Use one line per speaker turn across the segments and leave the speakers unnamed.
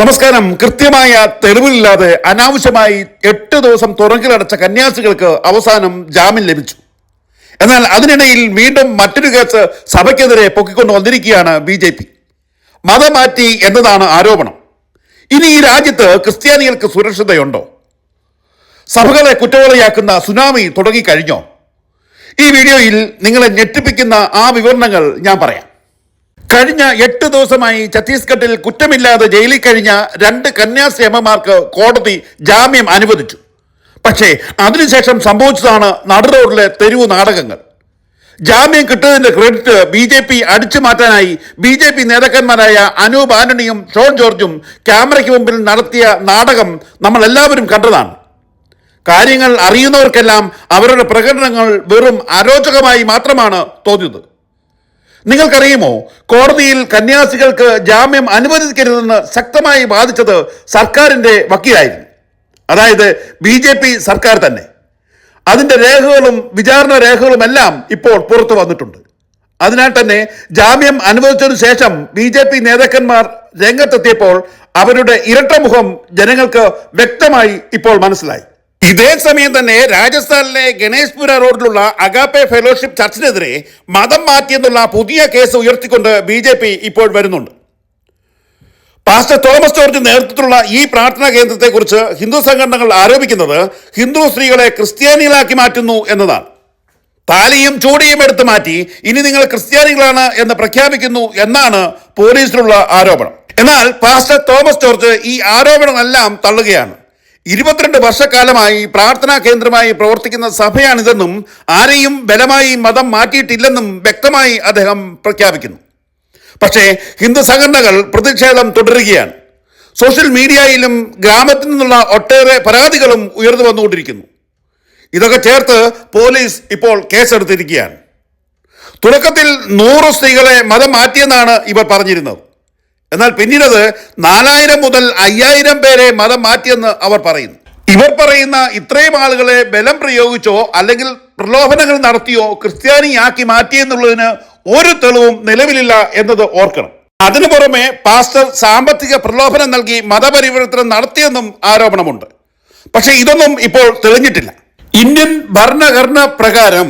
നമസ്കാരം. കൃത്യമായ തെളിവില്ലാതെ അനാവശ്യമായി എട്ട് ദിവസം തുറങ്കിലടച്ച കന്യാസികൾക്ക് അവസാനം ജാമ്യം ലഭിച്ചു. എന്നാൽ അതിനിടയിൽ വീണ്ടും മറ്റൊരു കേസ് സഭയ്ക്കെതിരെ പൊക്കിക്കൊണ്ടു വന്നിരിക്കുകയാണ് ബി ജെ പി. മതം മാറ്റി എന്നതാണ് ആരോപണം. ഇനി ഈ രാജ്യത്ത് ക്രിസ്ത്യാനികൾക്ക് സുരക്ഷിതയുണ്ടോ? സഭകളെ കുറ്റവാളിയാക്കുന്ന സുനാമി തുടങ്ങിക്കഴിഞ്ഞോ? ഈ വീഡിയോയിൽ നിങ്ങളെ ഞെട്ടിപ്പിക്കുന്ന ആ വിവരണങ്ങൾ ഞാൻ പറയാം. കഴിഞ്ഞ എട്ട് ദിവസമായി ഛത്തീസ്ഗഡിൽ കുറ്റമില്ലാതെ ജയിലിൽ കഴിഞ്ഞ രണ്ട് കന്യാസ്ത്രീ അമ്മമാർക്ക് കോടതി ജാമ്യം അനുവദിച്ചു. പക്ഷേ അതിനുശേഷം സംഭവിച്ചതാണ് നടുറോഡിലെ തെരുവ് നാടകങ്ങൾ. ജാമ്യം കിട്ടുന്നതിന്റെ ക്രെഡിറ്റ് ബി ജെ പി അടിച്ചു മാറ്റാനായി ബി ജെ പി നേതാക്കന്മാരായ അനൂപ് ആന്റണിയും ഷോൺ ജോർജും ക്യാമറയ്ക്ക് മുമ്പിൽ നടത്തിയ നാടകം നമ്മൾ എല്ലാവരും കണ്ടതാണ്. കാര്യങ്ങൾ അറിയുന്നവർക്കെല്ലാം അവരുടെ പ്രകടനങ്ങൾ വെറും അരോചകമായി മാത്രമാണ് തോന്നിയത്. നിങ്ങൾക്കറിയുമോ? കോടതിയിൽ കന്യാസികൾക്ക് ജാമ്യം അനുവദിക്കരുതെന്ന് ശക്തമായി ബാധിച്ചത് സർക്കാരിന്റെ വക്കീലായിരുന്നു. അതായത് ബി ജെ പി സർക്കാർ തന്നെ. അതിന്റെ രേഖകളും വിചാരണ രേഖകളുമെല്ലാം ഇപ്പോൾ പുറത്തു വന്നിട്ടുണ്ട്. അതിനാൽ തന്നെ ജാമ്യം അനുവദിച്ചതിനു ശേഷം ബി ജെ പി നേതാക്കന്മാർ രംഗത്തെത്തിയപ്പോൾ അവരുടെ ഇരട്ടമുഖം ജനങ്ങൾക്ക് വ്യക്തമായി ഇപ്പോൾ മനസ്സിലായി. ഇതേ സമയം തന്നെ രാജസ്ഥാനിലെ ഗണേഷ്പുര റോഡിലുള്ള അഗാപ്പെ ഫെലോഷിപ്പ് ചർച്ചിനെതിരെ മതം മാറ്റിയെന്നുള്ള പുതിയ കേസ് ഉയർത്തിക്കൊണ്ട് ബി ജെ പി ഇപ്പോൾ വരുന്നുണ്ട്. പാസ്റ്റർ തോമസ് ജോർജ് നേതൃത്വത്തിലുള്ള ഈ പ്രാർത്ഥനാ കേന്ദ്രത്തെക്കുറിച്ച് ഹിന്ദു സംഘടനകൾ ആരോപിക്കുന്നത് ഹിന്ദു സ്ത്രീകളെ ക്രിസ്ത്യാനികളാക്കി മാറ്റുന്നു എന്നതാണ്. താലിയും ചൂടിയും എടുത്തു മാറ്റി ഇനി നിങ്ങൾ ക്രിസ്ത്യാനികളാണ് എന്ന് പ്രഖ്യാപിക്കുന്നു എന്നാണ് പോലീസിലുള്ള ആരോപണം. എന്നാൽ പാസ്റ്റർ തോമസ് ജോർജ് ഈ ആരോപണങ്ങളെല്ലാം തള്ളുകയാണ്. ഇരുപത്തിരണ്ട് വർഷക്കാലമായി പ്രാർത്ഥനാ കേന്ദ്രമായി പ്രവർത്തിക്കുന്ന സഭയാണിതെന്നും ആരെയും ബലമായി മതം മാറ്റിയിട്ടില്ലെന്നും വ്യക്തമായി അദ്ദേഹം പ്രഖ്യാപിക്കുന്നു. പക്ഷേ ഹിന്ദു സംഘടനകൾ പ്രതിഷേധം തുടരുകയാണ്. സോഷ്യൽ മീഡിയയിലും ഗ്രാമത്തിൽ നിന്നുള്ള ഒട്ടേറെ പരാതികളും ഉയർന്നു വന്നുകൊണ്ടിരിക്കുന്നു. ഇതൊക്കെ ചേർത്ത് പോലീസ് ഇപ്പോൾ കേസെടുത്തിരിക്കുകയാണ്. തുടക്കത്തിൽ നൂറ് സ്ത്രീകളെ മതം മാറ്റിയെന്നാണ് ഇവർ പറഞ്ഞിരുന്നത്. എന്നാൽ പിന്നീടത് നാലായിരം മുതൽ അയ്യായിരം പേരെ മതം മാറ്റിയെന്ന് അവർ പറയുന്നു. ഇവർ പറയുന്ന ഇത്രയും ആളുകളെ ബലം പ്രയോഗിച്ചോ അല്ലെങ്കിൽ പ്രലോഭനങ്ങൾ നടത്തിയോ ക്രിസ്ത്യാനിയാക്കി മാറ്റിയെന്നുള്ളതിന് ഒരു തെളിവും നിലവിലില്ല എന്നത് ഓർക്കണം. അതിനു പുറമെ പാസ്റ്റർ സാമ്പത്തിക പ്രലോഭനം നൽകി മതപരിവർത്തനം നടത്തിയെന്നും ആരോപണമുണ്ട്. പക്ഷെ ഇതൊന്നും ഇപ്പോൾ തെളിഞ്ഞിട്ടില്ല. ഇന്ത്യൻ ഭരണഘടന പ്രകാരം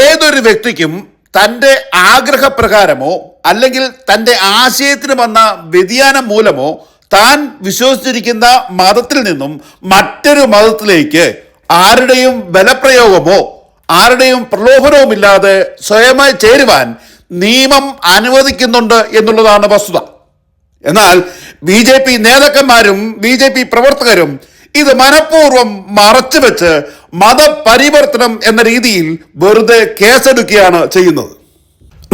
ഏതൊരു വ്യക്തിക്കും തന്റെ ആഗ്രഹപ്രകാരമോ അല്ലെങ്കിൽ തന്റെ ആശയത്തിന് വന്ന വ്യതിയാനം മൂലമോ താൻ വിശ്വസിച്ചിരിക്കുന്ന മതത്തിൽ നിന്നും മറ്റൊരു മതത്തിലേക്ക് ആരുടെയും ബലപ്രയോഗമോ ആരുടെയും പ്രലോഭനവുമില്ലാതെ സ്വയമായി ചേരുവാൻ നിയമം അനുവദിക്കുന്നുണ്ട് എന്നുള്ളതാണ് വസ്തുത. എന്നാൽ ബി ജെ പി നേതാക്കന്മാരും ബി ജെ പി പ്രവർത്തകരും ഇത് മനഃപൂർവം മറച്ചുവെച്ച് മതപരിവർത്തനം എന്ന രീതിയിൽ വെറുതെ കേസെടുക്കുകയാണ് ചെയ്യുന്നത്.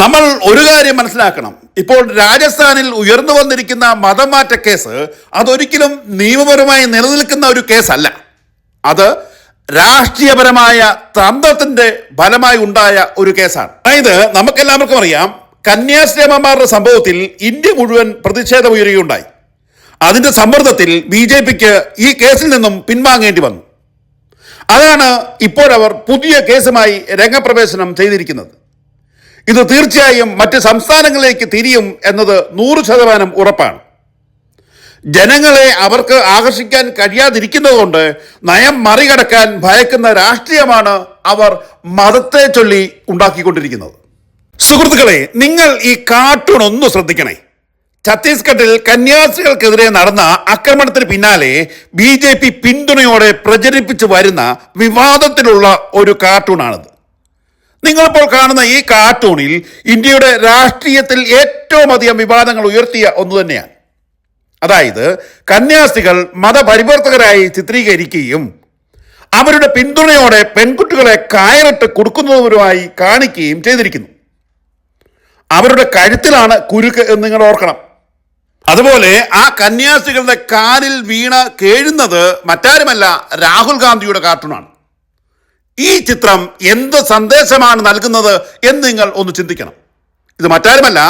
നമ്മൾ ഒരു കാര്യം മനസ്സിലാക്കണം. ഇപ്പോൾ രാജസ്ഥാനിൽ ഉയർന്നു വന്നിരിക്കുന്ന മതമാറ്റ കേസ് അതൊരിക്കലും നിയമപരമായി നിലനിൽക്കുന്ന ഒരു കേസല്ല. അത് രാഷ്ട്രീയപരമായ തന്ത്രത്തിന്റെ ഫലമായി ഉണ്ടായ ഒരു കേസാണ്. അതായത് നമുക്കെല്ലാവർക്കും അറിയാം കന്യാശ്രീമന്മാരുടെ സംഭവത്തിൽ ഇന്ത്യ മുഴുവൻ പ്രതിഷേധം ഉയരുകയുണ്ടായി അതിന്റെ സമ്മർദ്ദത്തിൽ ബി ജെ പിക്ക് ഈ കേസിൽ നിന്നും പിൻവാങ്ങേണ്ടി വന്നു. അതാണ് ഇപ്പോഴവർ പുതിയ കേസുമായി രംഗപ്രവേശനം ചെയ്തിരിക്കുന്നത്. ഇത് തീർച്ചയായും മറ്റ് സംസ്ഥാനങ്ങളിലേക്ക് തിരിയും എന്നത് നൂറ് ശതമാനം ഉറപ്പാണ്. ജനങ്ങളെ അവർക്ക് ആകർഷിക്കാൻ കഴിയാതിരിക്കുന്നതുകൊണ്ട് നയം മറികടക്കാൻ ഭയക്കുന്ന രാഷ്ട്രീയമാണ് അവർ മതത്തെ ചൊല്ലി ഉണ്ടാക്കിക്കൊണ്ടിരിക്കുന്നത്. സുഹൃത്തുക്കളെ നിങ്ങൾ ഈ കാർട്ടൂൺ ഒന്ന് ശ്രദ്ധിക്കണേ. ഛത്തീസ്ഗഡിൽ കന്യാസ്ത്രീകൾക്കെതിരെ നടന്ന ആക്രമണത്തിന് പിന്നാലെ ബി ജെ പി പിന്തുണയോടെ പ്രചരിപ്പിച്ചു വരുന്ന വിവാദത്തിലുള്ള ഒരു കാർട്ടൂണാണിത് നിങ്ങളിപ്പോൾ കാണുന്ന ഈ കാർട്ടൂണിൽ ഇന്ത്യയുടെ രാഷ്ട്രീയത്തിൽ ഏറ്റവും അധികം വിവാദങ്ങൾ ഉയർത്തിയ ഒന്ന് തന്നെയാണ്. അതായത് കന്യാസ്ത്രീകൾ മതപരിവർത്തകരായി ചിത്രീകരിക്കുകയും അവരുടെ പിന്തുണയോടെ പെൺകുട്ടികളെ കയറിട്ട് കൊടുക്കുന്നവരുമായി കാണിക്കുകയും ചെയ്തിരിക്കുന്നു. അവരുടെ കഴുത്തിലാണ് കുരുക്ക് എന്ന് നിങ്ങൾ ഓർക്കണം. അതുപോലെ ആ കന്യാസ്ത്രീകളുടെ കാലിൽ വീണ കേഴുന്നത് മറ്റാരുമല്ല രാഹുൽ ഗാന്ധിയുടെ കാർട്ടൂണാണ്. ഈ ചിത്രം എന്ത് സന്ദേശമാണ് നൽകുന്നത് എന്ന് നിങ്ങൾ ഒന്ന് ചിന്തിക്കണം. ഇത് മറ്റാരുമല്ല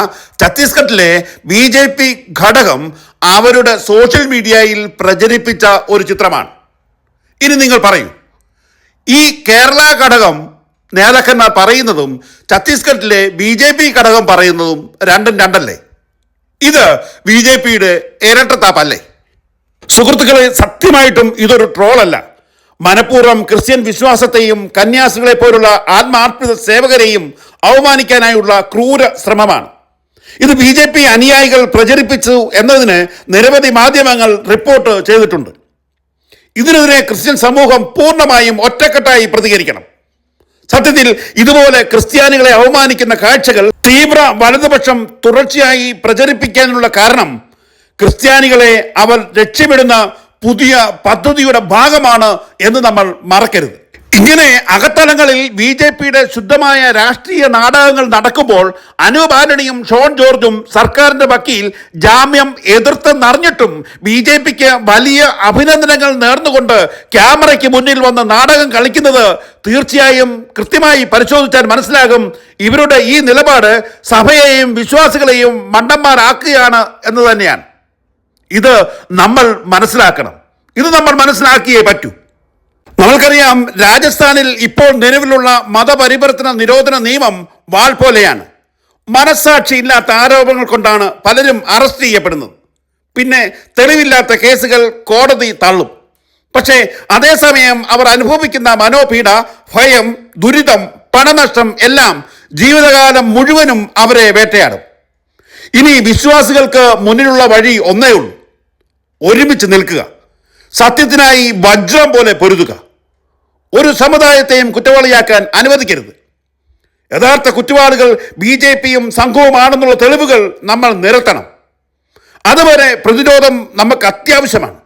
ഛത്തീസ്ഗഡിലെ ബി ജെ പി ഘടകം അവരുടെ സോഷ്യൽ മീഡിയയിൽ പ്രചരിപ്പിച്ച ഒരു ചിത്രമാണ്. ഇനി നിങ്ങൾ പറയൂ ഈ കേരള ഘടകം നേതാക്കന്മാർ പറയുന്നതും ഛത്തീസ്ഗഡിലെ ബി ജെ പി ഘടകം പറയുന്നതും രണ്ടും രണ്ടല്ലേ? ഇത് ബി ജെ പിയുടെ ഇരട്ടത്താപ്പല്ലേ? സുഹൃത്തുക്കളെ സത്യമായിട്ടും ഇതൊരു ട്രോളല്ല. മനഃപൂർവം ക്രിസ്ത്യൻ വിശ്വാസത്തെയും കന്യാസികളെ പോലുള്ള ആത്മാർപ്പിത സേവകരെയും അവമാനിക്കാനായുള്ള ക്രൂര ശ്രമമാണ്. ഇത് ബി ജെ പി അനുയായികൾ പ്രചരിപ്പിച്ചു എന്നതിന് നിരവധി മാധ്യമങ്ങൾ റിപ്പോർട്ട് ചെയ്തിട്ടുണ്ട്. ഇതിനെതിരെ ക്രിസ്ത്യൻ സമൂഹം പൂർണമായും ഒറ്റക്കെട്ടായി പ്രതികരിക്കണം. സത്യത്തിൽ ഇതുപോലെ ക്രിസ്ത്യാനികളെ അവമാനിക്കുന്ന കാഴ്ചകൾ തീവ്ര വലതുപക്ഷം തുടർച്ചയായി പ്രചരിപ്പിക്കാനുള്ള കാരണം ക്രിസ്ത്യാനികളെ അവർ രക്ഷപ്പെടുന്ന പുതിയ പദ്ധതിയുടെ ഭാഗമാണ് എന്ന് നമ്മൾ മറക്കരുത്. ഇങ്ങനെ അകത്തലങ്ങളിൽ ബി ജെ പിയുടെ ശുദ്ധമായ രാഷ്ട്രീയ നാടകങ്ങൾ നടക്കുമ്പോൾ അനൂപ് ആന്റണിയും ഷോൺ ജോർജും സർക്കാരിന്റെ വക്കീൽ ജാമ്യം എതിർത്ത് നിറഞ്ഞിട്ടും ബി ജെ പിക്ക് വലിയ അഭിനന്ദനങ്ങൾ നേർന്നുകൊണ്ട് ക്യാമറയ്ക്ക് മുന്നിൽ വന്ന് നാടകം കളിക്കുന്നത് തീർച്ചയായും കൃത്യമായി പരിശോധിച്ചാൽ മനസ്സിലാകും ഇവരുടെ ഈ നിലപാട് സഭയെയും വിശ്വാസികളെയും മണ്ടന്മാരാക്കുകയാണ് എന്ന് തന്നെയാണ്. ഇത് നമ്മൾ മനസ്സിലാക്കണം. ഇത് നമ്മൾ മനസ്സിലാക്കിയേ പറ്റൂ. നമ്മൾക്കറിയാം രാജസ്ഥാനിൽ ഇപ്പോൾ നിലവിലുള്ള മതപരിവർത്തന നിരോധന നിയമം വാൾ പോലെയാണ്. മനസ്സാക്ഷി ഇല്ലാത്ത ആരോപണങ്ങൾ കൊണ്ടാണ് പലരും അറസ്റ്റ് ചെയ്യപ്പെടുന്നത്. പിന്നെ തെളിവില്ലാത്ത കേസുകൾ കോടതി തള്ളും. പക്ഷേ അതേസമയം അവർ അനുഭവിക്കുന്ന മനോപീഡ ഭയം ദുരിതം പണനഷ്ടം എല്ലാം ജീവിതകാലം മുഴുവനും അവരെ വേട്ടയാടും. ഇനി വിശ്വാസികൾക്ക് മുന്നിലുള്ള വഴി ഒന്നേ ഉള്ളൂ. ഒരുമിച്ച് നിൽക്കുക. സത്യത്തിനായി വജ്രം പോലെ പൊരുതുക. ഒരു സമുദായത്തെയും കുറ്റവാളിയാക്കാൻ അനുവദിക്കരുത്. യഥാർത്ഥ കുറ്റവാളികൾ ബി ജെ പിയും സംഘവുമാണെന്നുള്ള തെളിവുകൾ നമ്മൾ നിരത്തണം. അതുവരെ പ്രതിരോധം നമുക്ക് അത്യാവശ്യമാണ്.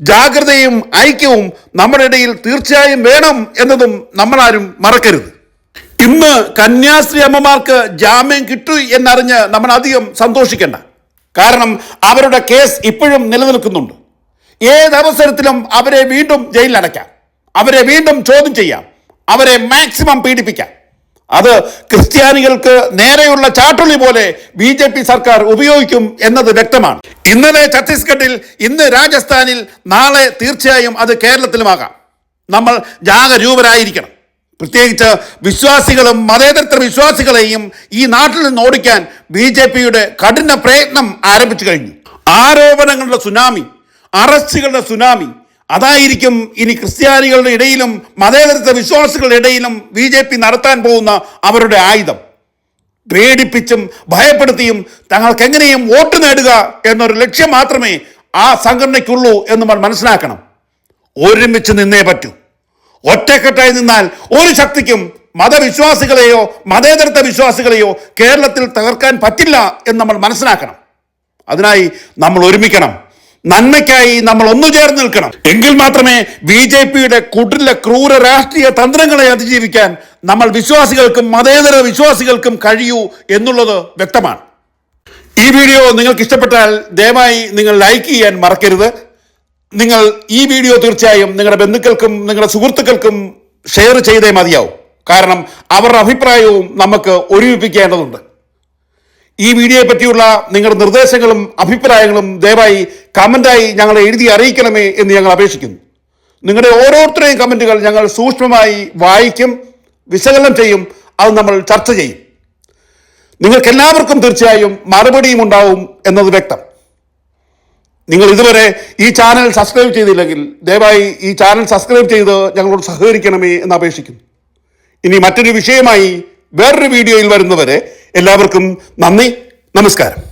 ജാഗ്രതയും ഐക്യവും നമ്മുടെ ഇടയിൽ തീർച്ചയായും വേണം എന്നതും നമ്മളാരും മറക്കരുത്. ഇന്ന് കന്യാസ്ത്രീ അമ്മമാർക്ക് ജാമ്യം കിട്ടു എന്നറിഞ്ഞ് നമ്മൾ അധികം സന്തോഷിക്കേണ്ട. കാരണം അവരുടെ കേസ് ഇപ്പോഴും നിലനിൽക്കുന്നുണ്ട്. ഏതവസരത്തിലും അവരെ വീണ്ടും ജയിലിലടയ്ക്കാം അവരെ വീണ്ടും ചോദ്യം ചെയ്യാം. അവരെ മാക്സിമം പീഡിപ്പിക്കാം. അത് ക്രിസ്ത്യാനികൾക്ക് നേരെയുള്ള ചാട്ടുള്ളി പോലെ ബി ജെ പി സർക്കാർ ഉപയോഗിക്കും എന്നത് വ്യക്തമാണ്. ഇന്നലെ ഛത്തീസ്ഗഡിൽ ഇന്ന് രാജസ്ഥാനിൽ നാളെ തീർച്ചയായും അത് കേരളത്തിലുമാകാം. നമ്മൾ ജാഗരൂപരായിരിക്കണം. പ്രത്യേകിച്ച് വിശ്വാസികളും മതേതര വിശ്വാസികളെയും ഈ നാട്ടിൽ നിന്ന് ഓടിക്കാൻ ബി ജെ പിയുടെ കഠിന പ്രയത്നം ആരംഭിച്ചു കഴിഞ്ഞു. ആരോപണങ്ങളുടെ സുനാമി അറസ്റ്റുകളുടെ സുനാമി അതായിരിക്കും ഇനി ക്രിസ്ത്യാനികളുടെ ഇടയിലും മതേതരത്വ വിശ്വാസികളുടെ ഇടയിലും ബി ജെ പി നടത്താൻ പോകുന്ന അവരുടെ ആയുധം. പേടിപ്പിച്ചും ഭയപ്പെടുത്തിയും തങ്ങൾക്ക് എങ്ങനെയും വോട്ട് നേടുക എന്നൊരു ലക്ഷ്യം മാത്രമേ ആ സംഘടനയ്ക്കുള്ളൂ എന്ന് നമ്മൾ മനസ്സിലാക്കണം. ഒരുമിച്ച് നിന്നേ പറ്റൂ. ഒറ്റക്കെട്ടായി നിന്നാൽ ഒരു ശക്തിക്കും മതവിശ്വാസികളെയോ മതേതരത്വ വിശ്വാസികളെയോ കേരളത്തിൽ തകർക്കാൻ പറ്റില്ല എന്ന് നമ്മൾ മനസ്സിലാക്കണം. അതിനായി നമ്മൾ ഒരുമിക്കണം. നന്മയ്ക്കായി നമ്മൾ ഒന്നു ചേർന്ന് നിൽക്കണം. എങ്കിൽ മാത്രമേ ബി ജെ പിയുടെ കുടില ക്രൂര രാഷ്ട്രീയ തന്ത്രങ്ങളെ അതിജീവിക്കാൻ നമ്മൾ വിശ്വാസികൾക്കും മതേതര വിശ്വാസികൾക്കും കഴിയൂ എന്നുള്ളത് വ്യക്തമാണ്. ഈ വീഡിയോ നിങ്ങൾക്ക് ഇഷ്ടപ്പെട്ടാൽ ദയവായി നിങ്ങൾ ലൈക്ക് ചെയ്യാൻ മറക്കരുത്. നിങ്ങൾ ഈ വീഡിയോ തീർച്ചയായും നിങ്ങളുടെ ബന്ധുക്കൾക്കും നിങ്ങളുടെ സുഹൃത്തുക്കൾക്കും ഷെയർ ചെയ്തേ മതിയാവും. കാരണം അവരുടെ അഭിപ്രായവും നമുക്ക് ഒരുമിപ്പിക്കേണ്ടതുണ്ട്. ഈ വീഡിയോയെ പറ്റിയുള്ള നിങ്ങളുടെ നിർദ്ദേശങ്ങളും അഭിപ്രായങ്ങളും ദയവായി കമന്റായി ഞങ്ങളെ എഴുതി അറിയിക്കണമേ എന്ന് ഞങ്ങൾ അപേക്ഷിക്കുന്നു. നിങ്ങളുടെ ഓരോരുത്തരുടെയും കമന്റുകൾ ഞങ്ങൾ സൂക്ഷ്മമായി വായിക്കും വിശകലനം ചെയ്യും അത് നമ്മൾ ചർച്ച ചെയ്യും. നിങ്ങൾക്ക് എല്ലാവർക്കും തീർച്ചയായും മറുപടിയും ഉണ്ടാവും എന്നത് വ്യക്തം. നിങ്ങൾ ഇതുവരെ ഈ ചാനൽ സബ്സ്ക്രൈബ് ചെയ്തില്ലെങ്കിൽ ദയവായി ഈ ചാനൽ സബ്സ്ക്രൈബ് ചെയ്ത് ഞങ്ങളോട് സഹകരിക്കണമേ എന്ന് അപേക്ഷിക്കുന്നു. ഇനി മറ്റൊരു വിഷയമായി വേറൊരു വീഡിയോയിൽ വരുന്നവരെ എല്ലാവർക്കും നന്ദി നമസ്കാരം.